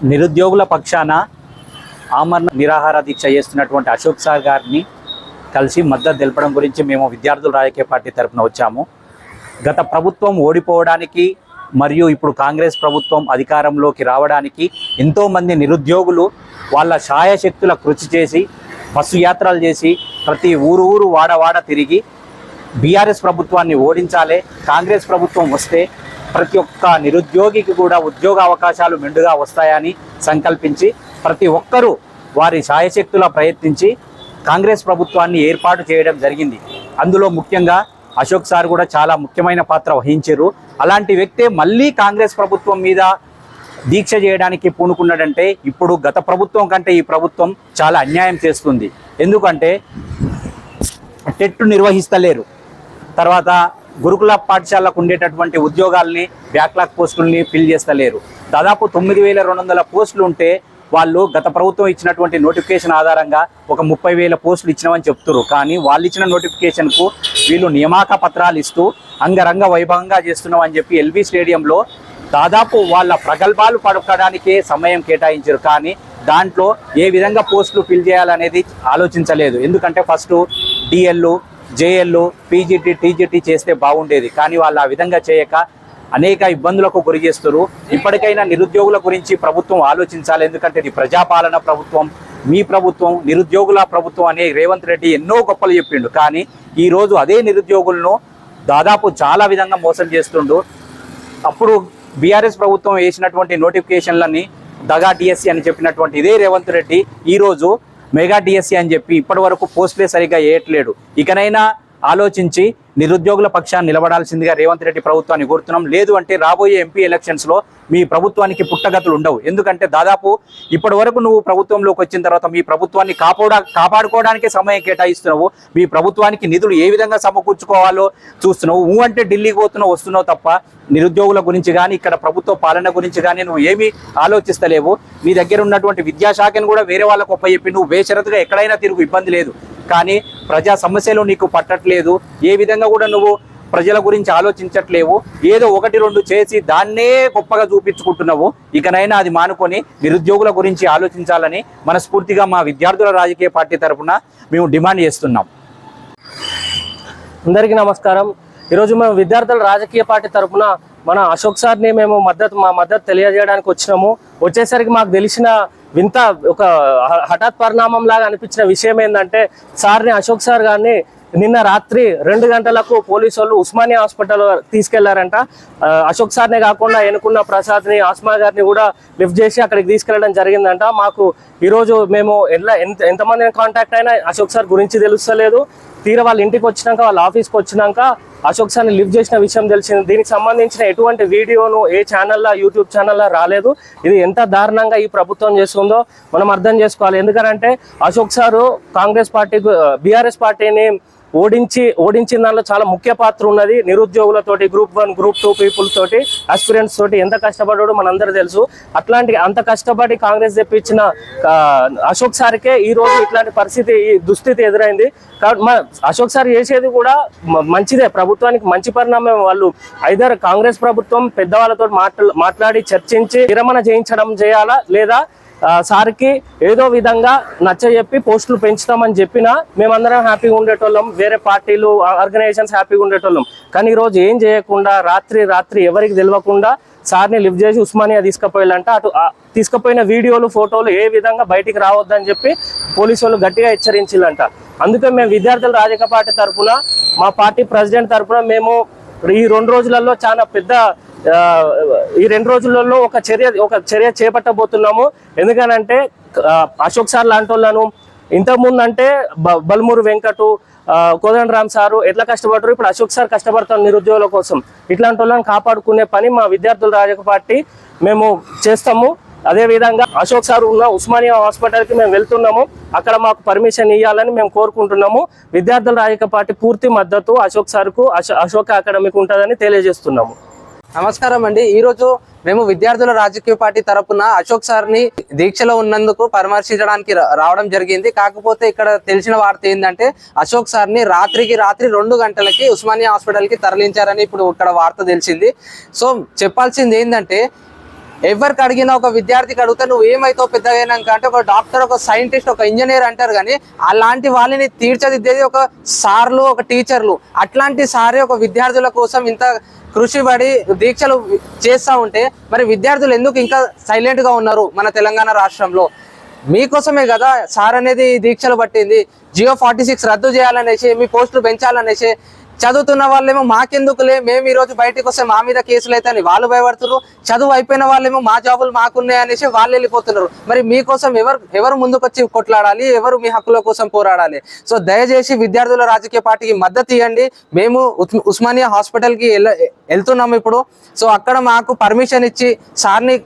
నిరుద్యోగుల పక్షాన ఆమరణ నిరాహార దీక్ష చేస్తున్నటువంటి అశోక్ సార్ గారిని కలిసి మద్దతు తెలపడం గురించి మేము విద్యార్థుల రాజకీయ పార్టీ తరఫున వచ్చాము. గత ప్రభుత్వం ఓడిపోవడానికి మరియు ఇప్పుడు కాంగ్రెస్ ప్రభుత్వం అధికారంలోకి రావడానికి ఎంతోమంది నిరుద్యోగులు వాళ్ళ శాయశక్తుల కృషి చేసి బస్సు యాత్రలు చేసి ప్రతి ఊరు ఊరు వాడ వాడ తిరిగి బీఆర్ఎస్ ప్రభుత్వాన్ని ఓడించాలి కాంగ్రెస్ ప్రభుత్వం వస్తే ప్రతి ఒక్క నిరుద్యోగికి కూడా ఉద్యోగ అవకాశాలు మెండుగా వస్తాయని సంకల్పించి ప్రతి ఒక్కరూ వారి సాయశక్తులా ప్రయత్నించి కాంగ్రెస్ ప్రభుత్వాన్ని ఏర్పాటు చేయడం జరిగింది. అందులో ముఖ్యంగా అశోక్ సార్ కూడా చాలా ముఖ్యమైన పాత్ర వహించారు. అలాంటి వ్యక్తే మళ్ళీ కాంగ్రెస్ ప్రభుత్వం మీద దీక్ష చేయడానికి పూనుకున్నాడంటే ఇప్పుడు గత ప్రభుత్వం కంటే ఈ ప్రభుత్వం చాలా అన్యాయం చేస్తుంది. ఎందుకంటే టెట్ నిర్వహిస్తలేరు. తర్వాత గురుకుల పాఠశాలకు ఉండేటటువంటి ఉద్యోగాల్ని బ్యాక్లాగ్ పోస్టుల్ని ఫిల్ చేస్తలేరు. దాదాపు తొమ్మిది వేల రెండు వందల పోస్టులు ఉంటే వాళ్ళు గత ప్రభుత్వం ఇచ్చినటువంటి నోటిఫికేషన్ ఆధారంగా ఒక ముప్పై వేల పోస్టులు ఇచ్చినామని చెప్తున్నారు కానీ వాళ్ళు ఇచ్చిన నోటిఫికేషన్కు వీళ్ళు నియామక పత్రాలు ఇస్తూ అంగరంగ వైభవంగా చేస్తున్నాం అని చెప్పి ఎల్బీ స్టేడియంలో దాదాపు వాళ్ళ ప్రగల్భాలు పడకడానికే సమయం కేటాయించారు. కానీ దాంట్లో ఏ విధంగా పోస్టులు ఫిల్ చేయాలనేది ఆలోచించలేదు. ఎందుకంటే ఫస్ట్ డిఎల్లు జేఎల్లు పీజీటీ టీజీటీ చేస్తే బాగుండేది. కానీ వాళ్ళు ఆ విధంగా చేయక అనేక ఇబ్బందులకు గురి చేస్తారు ఇప్పటికైనా నిరుద్యోగుల గురించి ప్రభుత్వం ఆలోచించాలి. ఎందుకంటే ఇది ప్రజాపాలన ప్రభుత్వం మీ ప్రభుత్వం నిరుద్యోగుల ప్రభుత్వం అనే రేవంత్ రెడ్డి ఎన్నో గొప్పలు చెప్పిండు. కానీ ఈరోజు అదే నిరుద్యోగులను దాదాపు చాలా విధంగా మోసం చేస్తుండు. అప్పుడు బీఆర్ఎస్ ప్రభుత్వం వేసినటువంటి నోటిఫికేషన్లని దగా డిఎస్సి అని చెప్పినటువంటి ఇదే రేవంత్ రెడ్డి ఈరోజు మెగా డిఎస్సి అని చెప్పి ఇప్పటి వరకు పోస్టులే సరిగ్గా వేయట్లేడు ఇకనైనా ఆలోచించి నిరుద్యోగుల పక్షాన్ని నిలబడాల్సిందిగా రేవంత్ రెడ్డి ప్రభుత్వాన్ని కోరుతున్నాం. లేదు అంటే రాబోయే ఎంపీ ఎలక్షన్స్లో మీ ప్రభుత్వానికి పుట్టగతులు ఉండవు. ఎందుకంటే దాదాపు ఇప్పటి వరకు నువ్వు ప్రభుత్వంలోకి వచ్చిన తర్వాత మీ ప్రభుత్వాన్ని కాపాడా కాపాడుకోవడానికే సమయం కేటాయిస్తున్నావు. మీ ప్రభుత్వానికి నిధులు ఏ విధంగా సమకూర్చుకోవాలో చూస్తున్నావు. నువ్వు అంటే ఢిల్లీకి పోతున్నావు వస్తున్నావు తప్ప నిరుద్యోగుల గురించి కానీ ఇక్కడ ప్రభుత్వ పాలన గురించి కానీ నువ్వు ఏమీ ఆలోచిస్తలేవు. నీ దగ్గర ఉన్నటువంటి విద్యాశాఖను కూడా వేరే వాళ్ళకు ఒప్పచెప్పి నువ్వు బేషరతుగా ఎక్కడైనా తిరుగు ఇబ్బంది లేదు. కానీ ప్రజా సమస్యలు నీకు పట్టట్లేదు ఏ విధంగా కూడా నువ్వు ప్రజల గురించి ఆలోచించట్లేవు ఏదో ఒకటి రెండు చేసి దాన్నే గొప్పగా చూపించుకుంటున్నావు ఇకనైనా అది మానుకొని నిరుద్యోగుల గురించి ఆలోచించాలని మనస్ఫూర్తిగా మా విద్యార్థుల రాజకీయ పార్టీ తరఫున మేము డిమాండ్ చేస్తున్నాం. అందరికీ నమస్కారం. ఈరోజు మేము విద్యార్థుల రాజకీయ పార్టీ తరఫున మన అశోక్ సార్ని మేము మద్దతు మా మద్దతు తెలియజేయడానికి వచ్చినాము. వచ్చేసరికి మాకు తెలిసిన వింత ఒక హఠాత్ పరిణామం లాగా అనిపించిన విషయం ఏంటంటే సార్ని అశోక్ సార్ గారిని నిన్న రాత్రి రెండు గంటలకు పోలీసు వాళ్ళు ఉస్మానియా హాస్పిటల్ తీసుకెళ్ళారంట. అశోక్ సార్నే కాకుండా ఎన్నుకున్న ప్రసాద్ని ఆస్మా గారిని కూడా లిఫ్ట్ చేసి అక్కడికి తీసుకెళ్ళడం జరిగిందంట. మాకు ఈరోజు మేము ఎలా ఎంత ఎంతమందిని కాంటాక్ట్ అయినా అశోక్ సార్ గురించి తెలుస్తలేదు. తీరా వాళ్ళ ఇంటికి వచ్చినాక వాళ్ళ ఆఫీస్కి వచ్చినాక అశోక్ సార్ని లిఫ్ట్ చేసిన విషయం తెలిసింది. దీనికి సంబంధించిన ఎటువంటి వీడియోను ఏ ఛానల్లో యూట్యూబ్ ఛానల్లో రాలేదు. ఇది ఎంత దారుణంగా ఈ ప్రభుత్వం చేస్తుందో మనం అర్థం చేసుకోవాలి. ఎందుకంటే Ashok sir Congress party BRS పార్టీని ఓడించి ఓడించిన దానిలో చాలా ముఖ్య పాత్ర ఉన్నది. నిరుద్యోగులతోటి group one group two people తోటి ఆస్పిరెంట్స్ తోటి ఎంత కష్టపడో మనందరూ తెలుసు. అట్లాంటి అంత కష్టపడి కాంగ్రెస్ తెప్పించిన అశోక్ సార్కే ఈ రోజు ఇట్లాంటి పరిస్థితి ఈ దుస్థితి ఎదురైంది. కాబట్టి మన అశోక్ సార్ చేసేది కూడా మంచిదే. ప్రభుత్వానికి మంచి పరిణామం వాళ్ళు ఐదర్ కాంగ్రెస్ ప్రభుత్వం పెద్దవాళ్ళతో మాట్లా మాట్లాడి చర్చించి విరమణ చేయించడం చేయాలా లేదా సార్కి ఏదో విధంగా నచ్చ చెప్పి పోస్టులు పెంచుతామని చెప్పినా మేమందరం హ్యాపీగా ఉండేటోళ్ళం. వేరే పార్టీలు ఆర్గనైజేషన్స్ హ్యాపీగా ఉండేటోళ్ళం. కానీ ఈరోజు ఏం చేయకుండా రాత్రి రాత్రి ఎవరికి తెలియకుండా సార్ని లిఫ్ట్ చేసి ఉస్మానియా తీసుకుపోయాలంట. అటు తీసుకుపోయిన వీడియోలు ఫోటోలు ఏ విధంగా బయటికి రావద్దని చెప్పి పోలీసు వాళ్ళు గట్టిగా హెచ్చరించాలంట అందుకే మేము విద్యార్థుల రాజకీయ పార్టీ తరఫున మా పార్టీ ప్రెసిడెంట్ తరఫున మేము ఈ రెండు రోజులలో చాలా పెద్ద ఈ రెండు రోజులలో ఒక చర్య ఒక చర్య చేపట్టబోతున్నాము. ఎందుకనంటే అశోక్ సార్ లాంటి వాళ్ళను ఇంతకుముందు అంటే బ- బల్మూరు వెంకటు ఆ, కోదండరామ్ సారు ఎట్లా కష్టపడరు ఇప్పుడు అశోక్ సార్ కష్టపడతాం నిరుద్యోగుల కోసం. ఇట్లాంటి వాళ్ళని కాపాడుకునే పని మా విద్యార్థుల రాజక పార్టీ మేము చేస్తాము. అదేవిధంగా అశోక్ సార్ ఉన్న ఉస్మానియా హాస్పిటల్కి మేము వెళ్తున్నాము. అక్కడ మాకు పర్మిషన్ ఇవ్వాలని మేము కోరుకుంటున్నాము. విద్యార్థుల రాజక పార్టీ పూర్తి మద్దతు అశోక్ సార్కు అశోక అకాడమీకి ఉంటుందని తెలియజేస్తున్నాము. నమస్కారం అండి. ఈరోజు మేము విద్యార్థుల రాజకీయ పార్టీ తరపున అశోక్ సార్ని దీక్షలో ఉన్నందుకు పరామర్శించడానికి రా- రావడం జరిగింది. కాకపోతే ఇక్కడ తెలిసిన వార్త ఏంటంటే అశోక్ సార్ని రాత్రికి రాత్రి రెండు గంటలకి ఉస్మానియా హాస్పిటల్కి తరలించారని ఇప్పుడు ఇక్కడ వార్త తెలిసింది. సో చెప్పాల్సింది ఏంటంటే ఎవరికి అడిగినా ఒక విద్యార్థికి అడిగితే నువ్వు ఏమైతావు పెద్దగైనాక అంటే ఒక డాక్టర్ ఒక సైంటిస్ట్ ఒక ఇంజనీర్ అంటారు కానీ అలాంటి వాళ్ళని తీర్చదిద్దేది ఒక సార్లు ఒక టీచర్లు. అట్లాంటి సారే ఒక విద్యార్థుల కోసం ఇంత కృషి పడి దీక్షలు చేస్తూ ఉంటే మరి విద్యార్థులు ఎందుకు ఇంకా సైలెంట్గా ఉన్నారు మన తెలంగాణ రాష్ట్రంలో? మీకోసమే కదా సార్ అనేది దీక్షలు పట్టింది. జియో ఫార్టీ సిక్స్ రద్దు చేయాలనేసి మీ పోస్టులు పెంచాలనేసి చదువుతున్న వాళ్ళేమో మాకెందుకులే? మేము ఈ రోజు బయటకు వస్తే మా మీద కేసులు అయితే అని వాళ్ళు భయపడుతున్నారు చదువు అయిపోయిన వాళ్ళేమో మా జాబులు మాకున్నాయి అనేసి వాళ్ళు వెళ్ళిపోతున్నారు. మరి మీకోసం ఎవరు ఎవరు ముందుకొచ్చి కొట్లాడాలి? ఎవరు మీ హక్కుల కోసం పోరాడాలి? సో దయచేసి విద్యార్థుల రాజకీయ పార్టీకి మద్దతు ఇవ్వండి. మేము ఉస్- ఉస్మానియా హాస్పిటల్కి వెళ్ళ వెళ్తున్నాము ఇప్పుడు. సో అక్కడ మాకు పర్మిషన్ ఇచ్చి సార్ని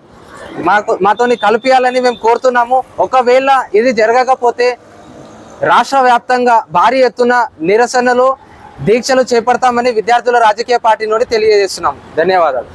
మాకు మాతోని కలిపియాలని మేము కోరుతున్నాము. ఒకవేళ ఇది జరగకపోతే రాష్ట్ర వ్యాప్తంగా భారీ ఎత్తున నిరసనలు దీక్షలు చేపడతామని విద్యార్థుల రాజకీయ పార్టీ నుండి తెలియజేస్తున్నాం. ధన్యవాదాలు.